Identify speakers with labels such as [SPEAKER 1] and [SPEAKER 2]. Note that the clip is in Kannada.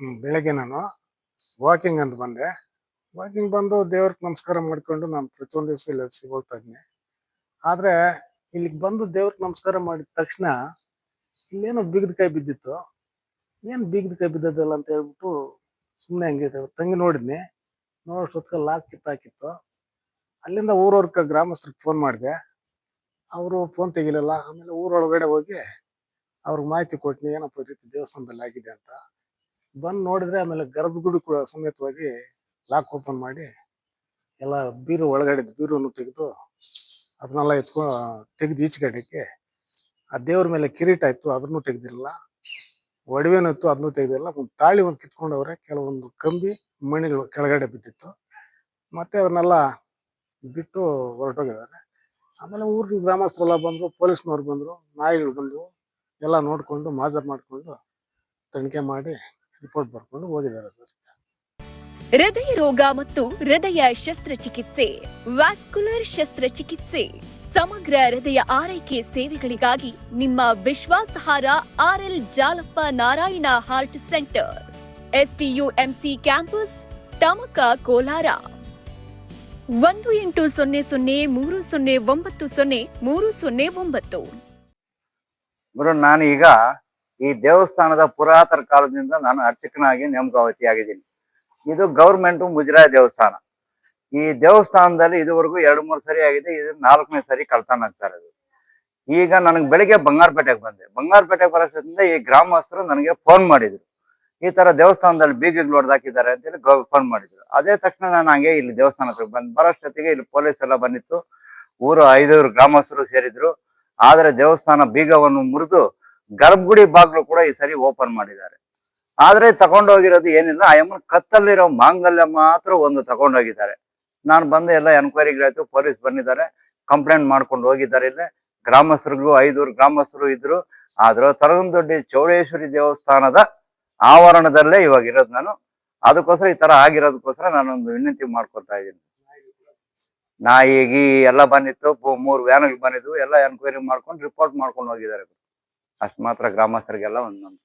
[SPEAKER 1] ಬೆಳಗ್ಗೆ ನಾನು ವಾಕಿಂಗ್ ಅಂತ ಬಂದೆ. ವಾಕಿಂಗ್ ಬಂದು ದೇವ್ರಿಗೆ ನಮಸ್ಕಾರ ಮಾಡ್ಕೊಂಡು ನಾನು ಪ್ರತಿಯೊಂದು ದಿವಸ ಇಲ್ಲಿ ಸಿಗೋಗ್ತಾ ಇದ್ದೀನಿ ಆದ್ರೆ ಇಲ್ಲಿಗೆ ಬಂದು ದೇವ್ರಿಗೆ ನಮಸ್ಕಾರ ಮಾಡಿದ ತಕ್ಷಣ ಇಲ್ಲೇನೋ ಬಿಗಿದ ಕೈ ಬಿದ್ದಿತ್ತು. ಏನು ಬಿಗಿದ ಕೈ ಬಿದ್ದದಲ್ಲ ಅಂತ ಹೇಳ್ಬಿಟ್ಟು ಸುಮ್ಮನೆ ಹಂಗೆ ತಂಗಿ ನೋಡಿದ್ನಿ. ನೋಡೋಷ್ಟೊತ್ತಿಗೆ ಲಾಕ್ ಕಿತ್ತಾಕಿತ್ತು ಅಲ್ಲಿಂದ ಊರವ್ರ ಗ್ರಾಮಸ್ಥರಿಗೆ ಫೋನ್ ಮಾಡಿದೆ. ಅವರು ಫೋನ್ ತೆಗಿಲಿಲ್ಲ. ಆಮೇಲೆ ಊರೊಳಗಡೆ ಹೋಗಿ ಅವ್ರಿಗೆ ಮಾಹಿತಿ ಕೊಟ್ನಿ. ಏನಪ್ಪ ಈ ರೀತಿ ದೇವಸ್ಥಾನದಲ್ಲಿ ಆಗಿದೆ ಅಂತ. ಬಂದು ನೋಡಿದ್ರೆ ಆಮೇಲೆ ಗರ್ಭ ಗುಡಿ ಕೂಡ ಸಮೇತವಾಗಿ ಲಾಕ್ ಓಪನ್ ಮಾಡಿ ಎಲ್ಲ ಬೀರು ಒಳಗಡೆ ಬೀರನ್ನು ತೆಗೆದು ಅದನ್ನೆಲ್ಲ ಎತ್ಕೊ, ತೆಗೆದು ಈಚೆಗಡೆಗೆ ಆ ದೇವ್ರ ಮೇಲೆ ಕಿರೀಟ ಇತ್ತು, ಅದನ್ನು ತೆಗೆದಿರಲಿಲ್ಲ ಒಡವೆನೂ ಇತ್ತು, ಅದನ್ನು ತೆಗೆದಿಲ್ಲ ಒಂದು ತಾಳಿ ಒಂದು ಕಿತ್ಕೊಂಡವ್ರೆ, ಕೆಲವೊಂದು ಕಂಬಿ ಮಣಿಗಳು ಕೆಳಗಡೆ ಬಿದ್ದಿತ್ತು. ಮತ್ತೆ ಅದನ್ನೆಲ್ಲ ಬಿಟ್ಟು ಹೊರಟೋಗಿದ್ದಾರೆ. ಆಮೇಲೆ ಊರಿನ ಗ್ರಾಮಸ್ಥರೆಲ್ಲ ಬಂದ್ರು, ಪೊಲೀಸ್ನವ್ರು ಬಂದ್ರು, ನಾಯಿಗಳು ಬಂದವು. ಎಲ್ಲ ನೋಡ್ಕೊಂಡು ಮಾಜರ್ ಮಾಡಿಕೊಂಡು ತನಿಖೆ ಮಾಡಿ ರಿಪೋರ್ಟ್ ಬರ್ಕೊಂಡು ಹೋಗಿದ್ದಾರೆ ಸರ್.
[SPEAKER 2] ಹೃದಯ ರೋಗ ಮತ್ತು ಹೃದಯ ಶಸ್ತ್ರಚಿಕಿತ್ಸೆ ವ್ಯಾಸ್ಕುಲರ್ ಶಸ್ತ್ರಚಿಕಿತ್ಸೆ ಸಮಗ್ರ ಹೃದಯ ಆರೈಕೆ ಸೇವೆಗಳಿಗಾಗಿ ನಿಮ್ಮ ವಿಶ್ವಾಸಾರ್ಹ RL Jalappa Narayana heart centre SDUMC campus Tamaka Kolar. ಒಂದು ಎಂಟು ಸೊನ್ನೆ ಸೊನ್ನೆ ಮೂರು ಸೊನ್ನೆ ಒಂಬತ್ತು ಸೊನ್ನೆ ಮೂರು ಸೊನ್ನೆ ಒಂಬತ್ತು.
[SPEAKER 3] ನಾನೀಗ ನಾನು ಈಗ ಈ ದೇವಸ್ಥಾನದ ಪುರಾತನ ಕಾಲದಿಂದ ನಾನು ಅರ್ಚಕನಾಗಿ ನೇಮಕಾವತಿಯಾಗಿದ್ದೀನಿ ಇದು ಗೌರ್ಮೆಂಟ್ ಮುಜರಾಯಿ ದೇವಸ್ಥಾನ. ಈ ದೇವಸ್ಥಾನದಲ್ಲಿ ಇದುವರೆಗೂ ಎರಡು ಮೂರು ಸರಿ ಆಗಿದೆ, ಇದು ನಾಲ್ಕನೇ ಸರಿ ಕಳ್ತಾನ ಈಗ ನನಗೆ ಬೆಳಿಗ್ಗೆ ಬಂಗಾರಪೇಟೆಗೆ ಬಂದೆ. ಬಂಗಾರಪೇಟೆಗೆ ಬರೋದ್ರಿಂದ ಈ ಗ್ರಾಮಸ್ಥರು ನನಗೆ ಫೋನ್ ಮಾಡಿದ್ರು. ಈ ತರ ದೇವಸ್ಥಾನದಲ್ಲಿ ಬೀಗಿಗಳು ಹೊಡೆದಾಕಿದ್ದಾರೆ ಅಂತೇಳಿ ಫೋನ್ ಮಾಡಿದ್ರು. ಅದೇ ತಕ್ಷಣ ನಾನು ಹಂಗೆ ಇಲ್ಲಿ ದೇವಸ್ಥಾನ ಹತ್ರ ಬಂದು ಬರೋಷ್ಟೊತ್ತಿಗೆ ಇಲ್ಲಿ ಪೊಲೀಸ್ ಎಲ್ಲ ಬಂದಿತ್ತು. ಊರು ಐದೂರು ಗ್ರಾಮಸ್ಥರು ಸೇರಿದ್ರು. ಆದ್ರೆ ದೇವಸ್ಥಾನ ಬೀಗವನ್ನು ಮುರಿದು ಗರ್ಭಗುಡಿ ಬಾಗ್ಲು ಕೂಡ ಈ ಸರಿ ಓಪನ್ ಮಾಡಿದ್ದಾರೆ. ಆದ್ರೆ ತಗೊಂಡೋಗಿರೋದು ಏನಿಲ್ಲ, ಆ ಕತ್ತಲ್ಲಿರೋ ಮಾಂಗಲ್ಯ ಮಾತ್ರ ಒಂದು ತಗೊಂಡೋಗಿದ್ದಾರೆ. ನಾನು ಬಂದು ಎಲ್ಲ ಎನ್ಕ್ವೈರಿಗಳಾಯ್ತು ಪೊಲೀಸ್ ಬಂದಿದ್ದಾರೆ ಕಂಪ್ಲೇಂಟ್ ಮಾಡ್ಕೊಂಡು ಹೋಗಿದ್ದಾರೆ ಇಲ್ಲೇ. ಗ್ರಾಮಸ್ಥರಿಗೂ ಐದೂರು ಗ್ರಾಮಸ್ಥರು ಇದ್ರು, ಆದ್ರೂ ತರಗಂದೊಡ್ಡಿ ಚೌಡೇಶ್ವರಿ ದೇವಸ್ಥಾನದ ಆವರಣದಲ್ಲೇ ಇವಾಗ ಇರೋದು ನಾನು. ಅದಕ್ಕೋಸ್ಕರ ಈ ತರ ಆಗಿರೋದಕ್ಕೋಸ್ಕರ ನಾನೊಂದು ವಿನಂತಿ ಮಾಡ್ಕೊತಾ ಇದ್ದೀನಿ. ನಾಯಿಗಿ ಎಲ್ಲ ಬಂದಿತ್ತು ಮೂರು ವ್ಯಾನ್ಗಳು ಬಂದಿದ್ವು, ಎಲ್ಲ ಎನ್ಕ್ವೈರಿ ಮಾಡ್ಕೊಂಡು ರಿಪೋರ್ಟ್ ಮಾಡ್ಕೊಂಡು ಹೋಗಿದ್ದಾರೆ. ಅಷ್ಟು ಮಾತ್ರ ಗ್ರಾಮಸ್ಥರಿಗೆಲ್ಲ ಒಂದು